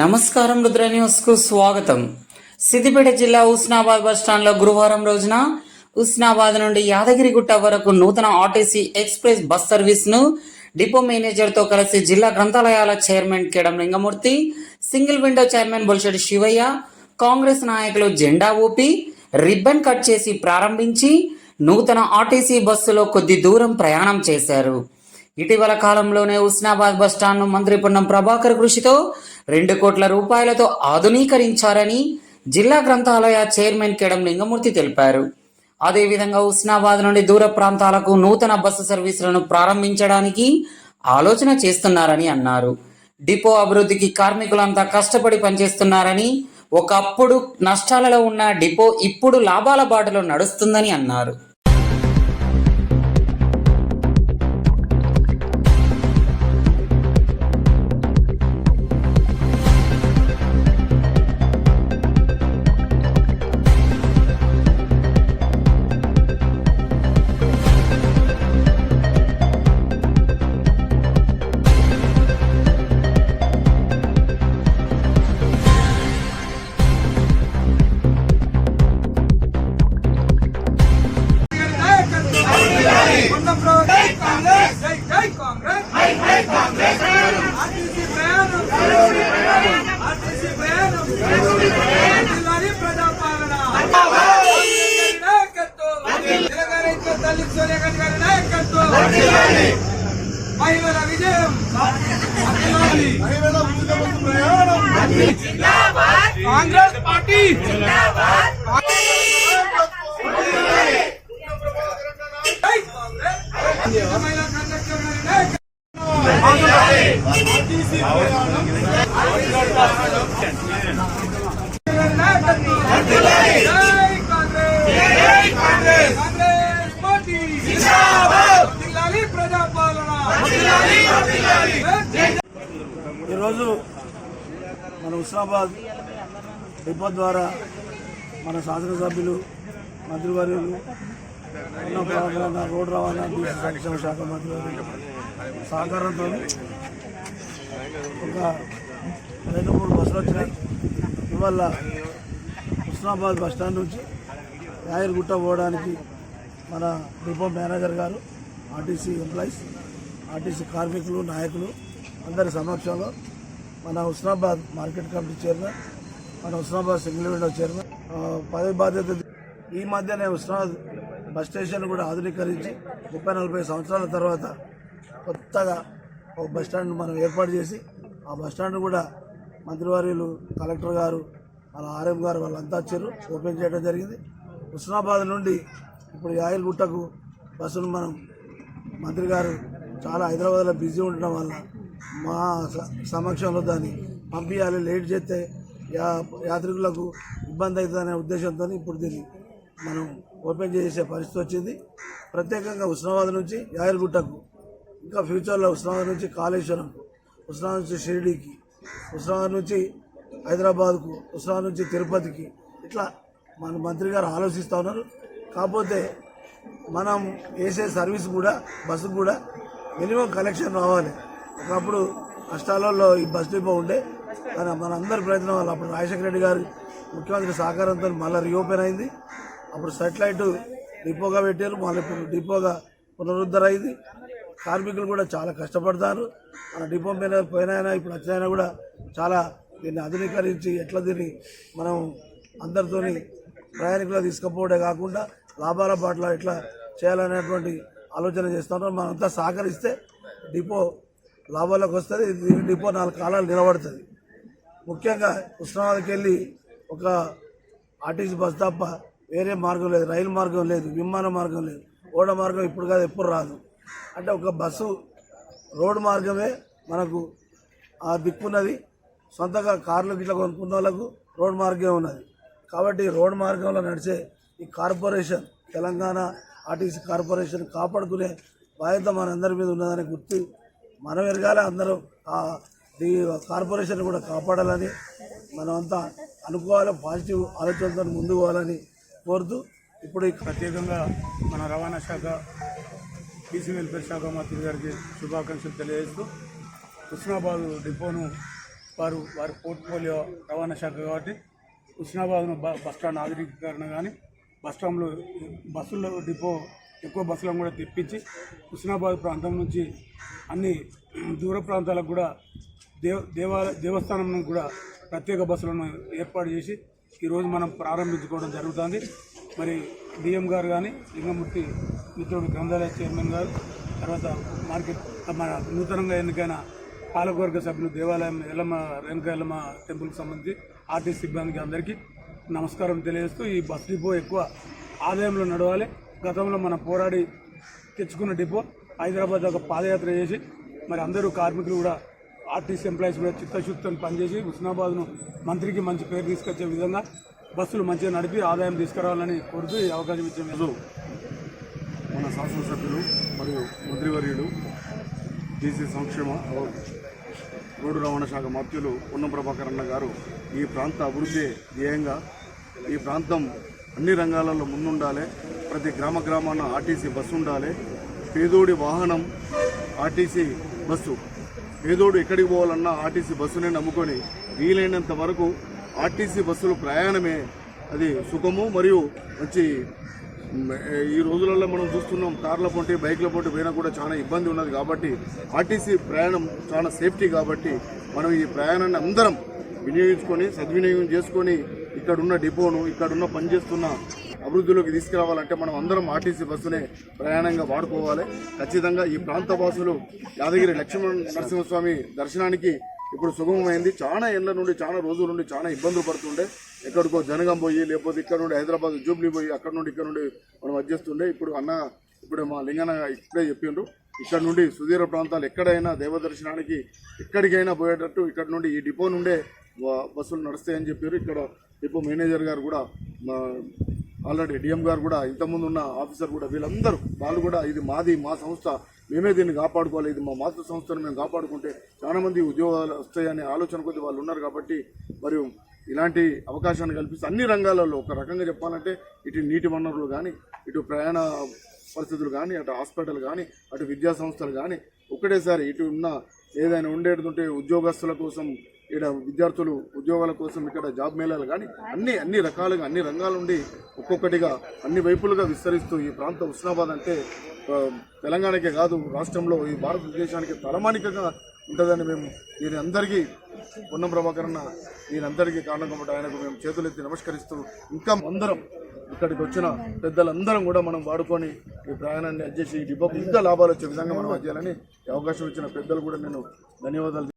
నమస్కారం రుద్ర న్యూస్కు స్వాగతం. సిద్దిపేట జిల్లా ఉస్నాబాద్ బస్టాండ్లో గురువారం రోజున ఉస్నాబాద్ నుండి యాదగిరిగుట్ట వరకు నూతన ఆర్టీసీ ఎక్స్ప్రెస్ బస్ సర్వీస్ను డిపో మేనేజర్తో కలిసి జిల్లా గ్రంథాలయాల chairman Kedam Lingamurthy single window chairman Bolshedi Shivaiah Congress నాయకులు జెండా ఊపి రిబ్బన్ కట్ చేసి ప్రారంభించి నూతన ఆర్టీసీ బస్సులో కొద్ది దూరం ప్రయాణం చేశారు. ఇటీవల కాలంలోనే ఉస్నాబాద్ బస్టాండ్ను మంత్రి పొన్నం ప్రభాకర్ కృషితో రెండు కోట్ల రూపాయలతో ఆధునీకరించారని జిల్లా గ్రంథాలయ చైర్మన్ కేడం లింగమూర్తి తెలిపారు. అదేవిధంగా ఉస్నాబాద్ నుండి దూర ప్రాంతాలకు నూతన బస్సు సర్వీసులను ప్రారంభించడానికి ఆలోచన చేస్తున్నారని అన్నారు. డిపో అభివృద్ధికి కార్మికులంతా కష్టపడి పనిచేస్తున్నారని ఒకప్పుడు నష్టాలలో ఉన్న డిపో ఇప్పుడు లాభాల బాటలో నడుస్తుందని అన్నారు. మహిళల విజయం కాంగ్రెస్ పార్టీ జై కాంగ్రెస్ మహిళా కండక్టర్ గారి ఈరోజు మన హుస్నాబాద్ డిపో ద్వారా మన శాసనసభ్యులు మంత్రివర్యులు ఉన్న రోడ్డు రవాణా సంక్షేమ శాఖ మంత్రివర్యులు సహకారంతో ఒక రెండు మూడు బస్సులు వచ్చినాయి. ఇవాళ హుస్నాబాద్ బస్ స్టాండ్ నుంచి యాయర్గుట్ట పోవడానికి మన డిపో మేనేజర్ గారు ఆర్టీసీ ఎంప్లాయీస్ ఆర్టీసీ కార్మికులు నాయకులు అందరి సమక్షంలో మన హుస్నాబాద్ మార్కెట్ కమిటీ చైర్మన్ మన హుస్నాబాద్ సింగిల్ విండో చైర్మన్ పదవి బాధ్యత ఈ మధ్యనే హుస్నాబాద్ బస్ స్టేషన్ కూడా ఆధునీకరించి ముప్పై నలభై సంవత్సరాల తర్వాత కొత్తగా ఒక బస్ స్టాండ్ మనం ఏర్పాటు చేసి ఆ బస్ స్టాండ్ కూడా మంత్రివర్యులు కలెక్టర్ గారు వాళ్ళ ఆర్ఎం గారు వాళ్ళంతా వచ్చారు ఓపెన్ చేయడం జరిగింది. హుస్నాబాద్ నుండి ఇప్పుడు యాయిల్ గుట్టకు బస్సును మనం మంత్రి గారు చాలా హైదరాబాద్లో బిజీ ఉండడం వల్ల మా స- సమక్షంలో దాన్ని పంపించాలి లేట్ చేస్తే యా యాత్రికులకు ఇబ్బంది అవుతుందనే ఉద్దేశంతో ఇప్పుడు దీన్ని మనం ఓపెన్ చేసే పరిస్థితి వచ్చింది. ప్రత్యేకంగా ఉస్మానాబాద్ నుంచి యాయలగుట్టకు ఇంకా ఫ్యూచర్లో ఉస్మానాబాద్ నుంచి కాళేశ్వరంకు ఉస్మానాబాద్ నుంచి షిరిడీకి ఉస్మానాబాద్ నుంచి హైదరాబాద్కు ఉస్మానాబాద్ నుంచి తిరుపతికి ఇట్లా మన మంత్రి గారు ఆలోచిస్తూ ఉన్నారు. కాకపోతే మనం వేసే సర్వీస్ కూడా బస్సు కూడా మినిమం కలెక్షన్ రావాలి. ఒకప్పుడు కష్టాలలో ఈ బస్ డిపో ఉండే కానీ మన అందరి ప్రయత్నం వల్ల అప్పుడు రాజశేఖర రెడ్డి గారి ముఖ్యమంత్రి సహకారంతో మళ్ళీ రీఓపెన్ అయింది. అప్పుడు సెటిలైట్ డిపోగా పెట్టారు మళ్ళీ ఇప్పుడు డిపోగా పునరుద్ధరైంది. కార్మికులు కూడా చాలా కష్టపడతారు. మన డిపో మీద పోయినా ఇప్పుడు వచ్చినాయన కూడా చాలా దీన్ని ఆధునీకరించి ఎట్లా దీన్ని మనం అందరితోని ప్రయాణికులు తీసుకుపోవడే కాకుండా లాభాల బాటలో ఎట్లా చేయాలనేటువంటి ఆలోచన చేస్తున్నాం మనంతా సహకరిస్తే డిపో లాభాలకు వస్తుంది డిపో నాలుగు కాలాలు నిలబడుతుంది. ముఖ్యంగా ఉస్మానాబాద్కి వెళ్ళి ఒక ఆర్టీసీ బస్ తప్ప వేరే మార్గం లేదు రైలు మార్గం లేదు విమాన మార్గం లేదు ఓడ మార్గం ఇప్పుడు కాదు ఎప్పుడు రాదు. అంటే ఒక బస్సు రోడ్డు మార్గమే మనకు ఆ దిక్కున్నది. సొంతగా కార్లు గిట్ల కొనుక్కున్న వాళ్ళకు రోడ్ మార్గమే ఉన్నది. కాబట్టి రోడ్ మార్గంలో నడిచే ఈ కార్పొరేషన్ తెలంగాణ ఆర్టీసీ కార్పొరేషన్ కాపాడుకునే బాధ్యత మనందరి మీద ఉన్నదని గుర్తు మనం ఎరగాలి అందరూ ఆ ఈ కార్పొరేషన్ కూడా కాపాడాలని మనమంతా అనుకోవాలి పాజిటివ్ ఆలోచనతో ముందుకు పోవాలని కోరుతూ ఇప్పుడు ప్రత్యేకంగా మన రవాణా శాఖ బీసీ వెల్ఫేర్ శాఖ మంత్రి గారికి శుభాకాంక్షలు తెలియజేస్తూ హుస్నాబాద్ డిపోను వారు వారి పోర్ట్ఫోలియో రవాణా శాఖ కాబట్టి హుస్నాబాద్ను బ- బస్ స్టాండ్ ఆధునీకరణ కానీ బస్టాండ్లో బస్సుల్లో డిపో ఎక్కువ బస్సులను కూడా తెప్పించి హుస్నాబాద్ ప్రాంతం నుంచి అన్ని దూర ప్రాంతాలకు కూడా దేవ దేవాలయ దేవస్థానం కూడా ప్రత్యేక బస్సులను ఏర్పాటు చేసి ఈరోజు మనం ప్రారంభించుకోవడం జరుగుతుంది. మరి డిఎం గారు కానీ లింగమూర్తి మిత్రుడు గ్రంథాలయ చైర్మన్ గారు తర్వాత మార్కెట్ మన నూతనంగా ఎన్నికైన పాలకవర్గ సభ్యులు దేవాలయం ఎల్లమ్మ రేణుక ఎల్లమ్మ టెంపుల్కి సంబంధించి ఆర్టీసీ సిబ్బందికి అందరికీ నమస్కారం తెలియజేస్తూ ఈ బస్ డిపో ఎక్కువ ఆదాయంలో నడవాలి. గతంలో మనం పోరాడి తెచ్చుకున్న డిపో హైదరాబాద్ ఒక పాదయాత్ర చేసి మరి అందరూ కార్మికులు కూడా ఆర్టీసీ ఎంప్లాయీస్ కూడా చిత్తశుద్ధితో పనిచేసి హుస్నాబాద్ను మంత్రికి మంచి పేరు తీసుకొచ్చే విధంగా బస్సులు మంచిగా నడిపి ఆదాయం తీసుకురావాలని కోరుతూ ఈ అవకాశం ఇచ్చే. రోజు మన శాసనసభ్యులు మరియు మంత్రివర్యులు డీసీ సంక్షేమ రోడ్డు రవాణా శాఖ మంత్రులు పొన్నం ప్రభాకర్ అన్న గారు ఈ ప్రాంత అభివృద్ధి ధ్యేయంగా ఈ ప్రాంతం అన్ని రంగాలలో ముందుండాలి. ప్రతి గ్రామ గ్రామాన ఆర్టీసీ బస్సు ఉండాలి. పేదోడి వాహనం ఆర్టీసీ బస్సు. పేదోడు ఎక్కడికి పోవాలన్నా ఆర్టీసీ బస్సునే నమ్ముకొని వీలైనంత వరకు ఆర్టీసీ బస్సులు ప్రయాణమే. అది సుఖము మరియు మంచి ఈ రోజులలో మనం చూస్తున్నాం కార్ల పోటీ బైక్ల పోటీ పోయినా కూడా చాలా ఇబ్బంది ఉన్నది కాబట్టి ఆర్టీసీ ప్రయాణం చాలా సేఫ్టీ కాబట్టి మనం ఈ ప్రయాణాన్ని అందరం వినియోగించుకొని సద్వినియోగం చేసుకొని ఇక్కడున్న డిపోను ఇక్కడున్న పనిచేస్తున్న అభివృద్ధిలోకి తీసుకురావాలంటే మనం అందరం ఆర్టీసీ బస్సునే ప్రయాణంగా వాడుకోవాలి. ఖచ్చితంగా ఈ ప్రాంత వాసులు యాదగిరి లక్ష్మణ నరసింహస్వామి దర్శనానికి ఇప్పుడు సుగమమైంది. చాలా ఏళ్ళ నుండి చాలా రోజుల నుండి చాలా ఇబ్బందులు పడుతుండే. ఎక్కడికో జనగం పోయి లేకపోతే ఇక్కడ నుండి హైదరాబాద్ జూబ్లీ పోయి అక్కడ నుండి ఇక్కడ నుండి మనం వచ్చేస్తుండే. ఇప్పుడు అన్న ఇప్పుడు మా లింగన్న ఇప్పుడే చెప్పిండ్రు ఇక్కడ నుండి సుదీర ప్రాంతాలు ఎక్కడైనా దేవదర్శనానికి ఎక్కడికైనా పోయేటట్టు ఇక్కడ నుండి ఈ డిపో నుండే బస్సులు నడుస్తాయని చెప్పారు ఇక్కడ డిపో మేనేజర్ గారు కూడా మా ఆల్రెడీ డిఎం గారు కూడా ఇంతకుముందు ఉన్న ఆఫీసర్ కూడా వీళ్ళందరూ వాళ్ళు కూడా ఇది మాది మా సంస్థ మేమే దీన్ని కాపాడుకోవాలి ఇది మా మాతృ సంస్థను మేము కాపాడుకుంటే చాలా మంది ఉద్యోగాలు వస్తాయనే ఆలోచన కొద్ది వాళ్ళు ఉన్నారు కాబట్టి మరియు ఇలాంటి అవకాశాన్ని కల్పిస్తే అన్ని రంగాలలో ఒక రకంగా చెప్పాలంటే ఇటు నీటి వనరులు కానీ ఇటు ప్రయాణ పరిస్థితులు కానీ అటు హాస్పిటల్ కానీ అటు విద్యా సంస్థలు కానీ ఒకటేసారి ఇటు ఉన్న ఏదైనా ఉండేటుంటే ఉద్యోగస్తుల కోసం ఇక్కడ విద్యార్థులు ఉద్యోగాల కోసం ఇక్కడ జాబ్ మేళాలు కానీ అన్ని అన్ని రకాలుగా అన్ని రంగాల నుండి ఒక్కొక్కటిగా అన్ని వైపులుగా విస్తరిస్తూ ఈ ప్రాంత హుస్నాబాద్ అంటే తెలంగాణకే కాదు రాష్ట్రంలో ఈ భారతదేశానికి తలమానికగా ఉంటుందని మేము దీని అందరికీ పొన్నం ప్రభాకరన్న దీనందరికీ కారణం కాబట్టి ఆయనకు మేము చేతులెత్తి నమస్కరిస్తూ ఇంకా అందరం ఇక్కడికి వచ్చిన పెద్దలందరం కూడా మనం వాడుకొని ఈ ప్రయాణాన్ని అడ్జస్ట్ ఈ ఇంకా లాభాలు వచ్చే విధంగా మనం అది చేయాలని అవకాశం ఇచ్చిన పెద్దలు కూడా నేను ధన్యవాదాలు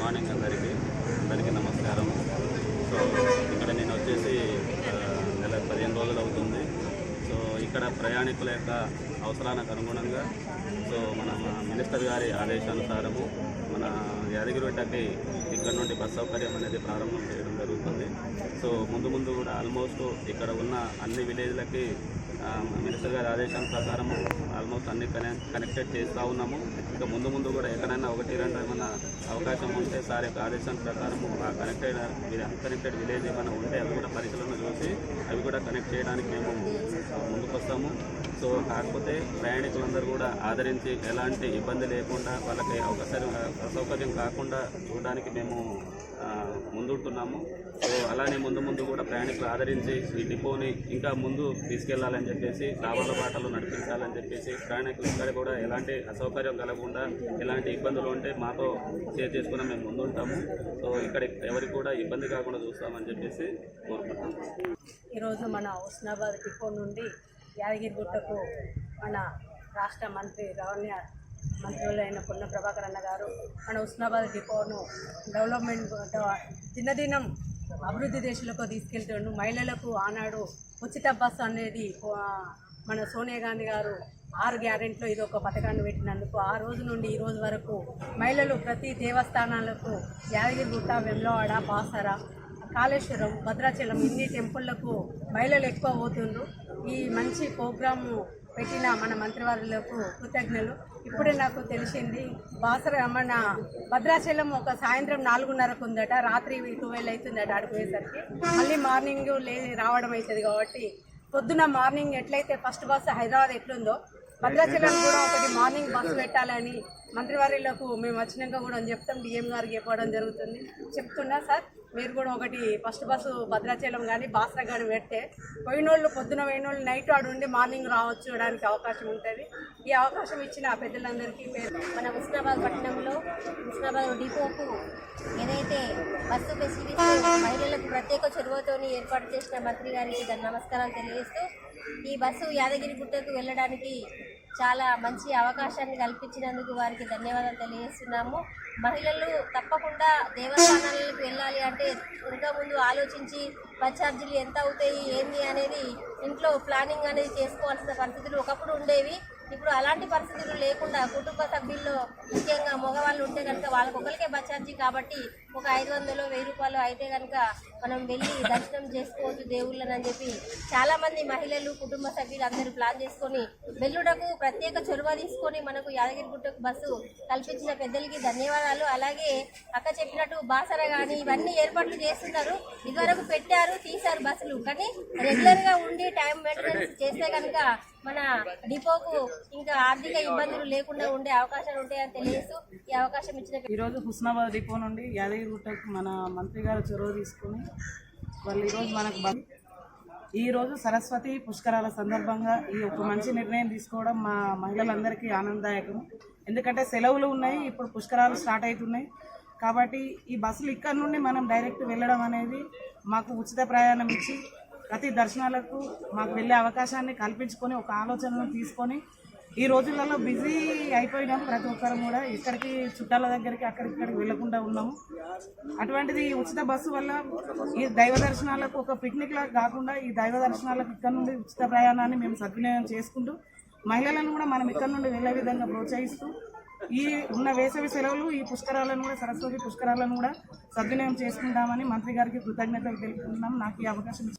మార్నింగ్ అందరికీ అందరికీ నమస్కారం. సో ఇక్కడ నేను వచ్చేసి నెల పదిహేను రోజులు అవుతుంది. సో ఇక్కడ ప్రయాణికుల యొక్క అవసరానికి అనుగుణంగా సో మన మినిస్టర్ గారి ఆదేశానుసారము మన యాదగిరిగుట్టకి ఇక్కడ నుండి బస్ సౌకర్యం అనేది ప్రారంభం చేయడం జరుగుతుంది. సో ముందు ముందు కూడా ఆల్మోస్ట్ ఇక్కడ ఉన్న అన్ని విలేజ్లకి మినిస్టర్ గారి ఆదేశం ప్రకారము ఆల్మోస్ట్ అన్ని కనెక్టెడ్ చేస్తూ ఉన్నాము. ఇంకా ముందు ముందు కూడా ఎక్కడైనా ఒకటి రెండు ఏమైనా అవకాశం ఉంటే సార్ యొక్క ఆదేశం ప్రకారము ఆ కనెక్టెడ్ అన్కనెక్టెడ్ విలేజ్ ఏమైనా ఉంటే అవి కూడా పరిశీలన చూసి అవి కూడా కనెక్ట్ చేయడానికి మేము ముందుకు వస్తాము సో కాకపోతే ప్రయాణికులందరూ కూడా ఆదరించి ఎలాంటి ఇబ్బంది లేకుండా వాళ్ళకి అవకాశం అసౌకర్యం కాకుండా చూడడానికి మేము ముందుంటున్నాము. సో అలానే ముందు ముందు కూడా ప్రయాణికులు ఆదరించి ఈ డిపోని ఇంకా ముందు తీసుకెళ్ళాలని చెప్పేసి లాభాల బాటలు నడిపించాలని చెప్పేసి ప్రయాణికులు ఇక్కడ కూడా ఎలాంటి అసౌకర్యం కలగకుండా ఎలాంటి ఇబ్బందులు ఉంటే మాతో షేర్ చేసుకుని మేము ముందుంటాము. సో ఇక్కడ ఎవరికి కూడా ఇబ్బంది కాకుండా చూస్తామని చెప్పేసి కోరుకుంటాము ఈరోజు మన హుస్నాబాద్ డిపో నుండి యాదగిరిగుట్టకు మన రాష్ట్ర మంత్రి రవాణా మంత్రులైన పొన్న ప్రభాకర్ అన్న గారు మన ఉస్నాబాద్ డిపోను డెవలప్మెంట్ దినదినం అభివృద్ధి దేశాలకు తీసుకెళ్తుండు. మహిళలకు ఆనాడు ఉచిత బస్సు అనేది మన సోనియా గాంధీ గారు ఆరు గ్యారెంట్లో ఇది ఒక పథకాన్ని పెట్టినందుకు ఆ రోజు నుండి ఈ రోజు వరకు మహిళలు ప్రతి దేవస్థానాలకు యాదగిరిగుట్ట వెమ్లవాడ బాసర కాళేశ్వరం భద్రాచలం ఇన్ని టెంపుళ్ళకు మహిళలు ఎక్కువ పోతుండ్రు. ఈ మంచి ప్రోగ్రాము పెట్టిన మన మంత్రివారులకు కృతజ్ఞలు. ఇప్పుడే నాకు తెలిసింది బాసర మన భద్రాచలం ఒక సాయంత్రం నాలుగున్నరకు ఉందట రాత్రి ట్వెల్వ్ అవుతుందట ఆడిపోయేసరికి. మళ్ళీ మార్నింగ్ లే రావడం అవుతుంది కాబట్టి పొద్దున మార్నింగ్ ఎట్లయితే ఫస్ట్ బస్సు హైదరాబాద్ ఎట్లుందో భద్రాచలం కూడా ఒకటి మార్నింగ్ బస్సు పెట్టాలని మంత్రివారిలకు మేము వచ్చినాక కూడా చెప్తాం డిఎం గారికి చెప్పడం జరుగుతుంది. చెప్తున్నా సార్ మీరు కూడా ఒకటి ఫస్ట్ బస్సు భద్రాచలం కానీ బాసర కానీ పెడితే పోయినోళ్ళు పొద్దున పోయినోళ్ళు నైట్ ఆడు ఉండి మార్నింగ్ రావచ్చు చూడడానికి అవకాశం ఉంటుంది. ఈ అవకాశం ఇచ్చిన పెద్దలందరికీ పేరు. మన హుస్నాబాద్ పట్టణంలో హుస్నాబాద్ డిపోకు ఏదైతే బస్సు ఫెసిలిటీ మహిళలకు ప్రత్యేక చొరవతోని ఏర్పాటు చేసిన మంత్రి గారికి నమస్కారాలు తెలియజేస్తూ ఈ బస్సు యాదగిరి గుట్టకు వెళ్ళడానికి చాలా మంచి అవకాశాన్ని కల్పించినందుకు వారికి ధన్యవాదాలు తెలియజేస్తున్నాము. మహిళలు తప్పకుండా దేవస్థానాలకు వెళ్ళాలి అంటే ఇంకా ముందు ఆలోచించి బస్ ఛార్జీలు ఎంత అవుతాయి ఏంది అనేది ఇంట్లో ప్లానింగ్ అనేది చేసుకోవాల్సిన పరిస్థితులు ఒకప్పుడు ఉండేవి. ఇప్పుడు అలాంటి పరిస్థితులు లేకుండా కుటుంబ సభ్యుల్లో ముఖ్యంగా మగవాళ్ళు ఉంటే కనుక వాళ్ళకి ఒకరికే బచార్జీ కాబట్టి ఒక ఐదు వందలు వెయ్యి రూపాయలు అయితే కనుక మనం వెళ్ళి దర్శనం చేసుకోవచ్చు దేవుళ్ళని అని చెప్పి చాలా మంది మహిళలు కుటుంబ సభ్యులు అందరూ ప్లాన్ చేసుకొని వెల్లుడకు ప్రత్యేక చొరవ తీసుకొని మనకు యాదగిరిగుట్టకు బస్సు కల్పించిన పెద్దలకి ధన్యవాదాలు. అలాగే అక్క చెప్పినట్టు బాసర కానీ ఇవన్నీ ఏర్పాట్లు చేస్తున్నారు. ఇదివరకు పెట్టారు తీశారు బస్సులు. కానీ రెగ్యులర్గా ఉండి టైం మెయింటెనెన్స్ చేస్తే కనుక మన డిపోకు ఇంకా ఆర్థిక ఇబ్బందులు లేకుండా ఉండే అవకాశాలు ఉంటాయని తెలియజేస్తూ ఈ అవకాశం ఇచ్చిన ఈరోజు హుస్నాబాద్ డిపో నుండి యాదగిరిగుట్టకు మన మంత్రి గారు చొరవ తీసుకుని వాళ్ళు ఈరోజు మనకు ఈరోజు సరస్వతి పుష్కరాల సందర్భంగా ఈ ఒక మంచి నిర్ణయం తీసుకోవడం మా మహిళలందరికీ ఆనందదాయకం. ఎందుకంటే సెలవులు ఉన్నాయి ఇప్పుడు పుష్కరాలు స్టార్ట్ అవుతున్నాయి. కాబట్టి ఈ బస్సులు ఇక్కడ నుండి మనం డైరెక్ట్ వెళ్ళడం అనేది మాకు ఉచిత ప్రయాణం ఇచ్చి ప్రతి దర్శనాలకు మాకు వెళ్ళే అవకాశాన్ని కల్పించుకొని ఒక ఆలోచనను తీసుకొని ఈ రోజులలో బిజీ అయిపోయినాం ప్రతి ఒక్కరు కూడా. ఇక్కడికి చుట్టాల దగ్గరికి అక్కడిక్కడికి వెళ్ళకుండా ఉన్నాము. అటువంటిది ఈ ఉచిత బస్సు వల్ల ఈ దైవ దర్శనాలకు ఒక పిక్నిక్ లాగా కాకుండా ఈ దైవ దర్శనాలకు ఇక్కడ నుండి ఉచిత ప్రయాణాన్ని మేము సద్వినియోగం చేసుకుంటూ మహిళలను కూడా మనం ఇక్కడ నుండి వెళ్ళే విధంగా ప్రోత్సహిస్తూ ఈ ఉన్న వేసవి సెలవులు ఈ పుష్కరాలను కూడా సరస్వతి పుష్కరాలను కూడా సద్వినియోగం చేసుకుంటామని మంత్రి గారికి కృతజ్ఞతలు తెలుపుకుంటున్నాం. నాకు ఈ అవకాశం